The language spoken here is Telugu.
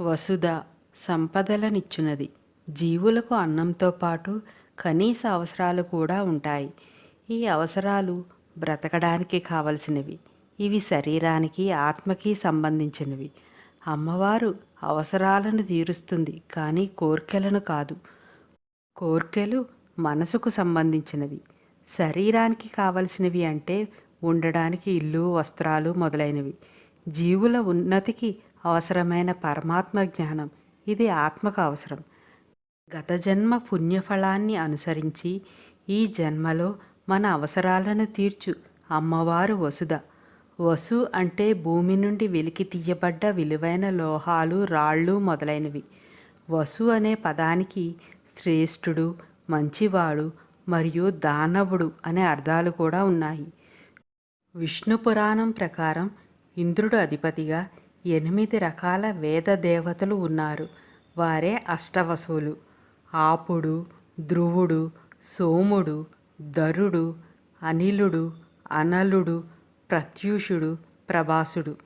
వసుధ సంపదలనిచ్చునది. జీవులకు అన్నంతో పాటు కనీస అవసరాలు కూడా ఉంటాయి. ఈ అవసరాలు బ్రతకడానికి కావలసినవి. ఇవి శరీరానికి ఆత్మకి సంబంధించినవి. అమ్మవారు అవసరాలను తీరుస్తుంది కానీ కోర్కెలను కాదు. కోర్కెలు మనసుకు సంబంధించినవి. శరీరానికి కావలసినవి అంటే ఉండడానికి ఇల్లు వస్త్రాలు మొదలైనవి. జీవుల ఉన్నతికి అవసరమైన పరమాత్మ జ్ఞానం. ఇది ఆత్మకు అవసరం. గత జన్మ పుణ్యఫలాన్ని అనుసరించి ఈ జన్మలో మన అవసరాలను తీర్చు అమ్మవారు వసుధ. వసు అంటే భూమి నుండి వెలికి తీయబడ్డ విలువైన లోహాలు రాళ్ళు మొదలైనవి. వసు అనే పదానికి శ్రేష్ఠుడు మంచివాడు మరియు దానవుడు అనే అర్థాలు కూడా ఉన్నాయి. విష్ణు పురాణం ప్రకారం ఇంద్రుడు అధిపతిగా ఎనిమిది రకాల వేద దేవతలు ఉన్నారు. వారే అష్టవసువులు ఆపుడు ధ్రువుడు సోముడు ధరుడు అనిలుడు అనలుడు ప్రత్యూషుడు ప్రభాసుడు.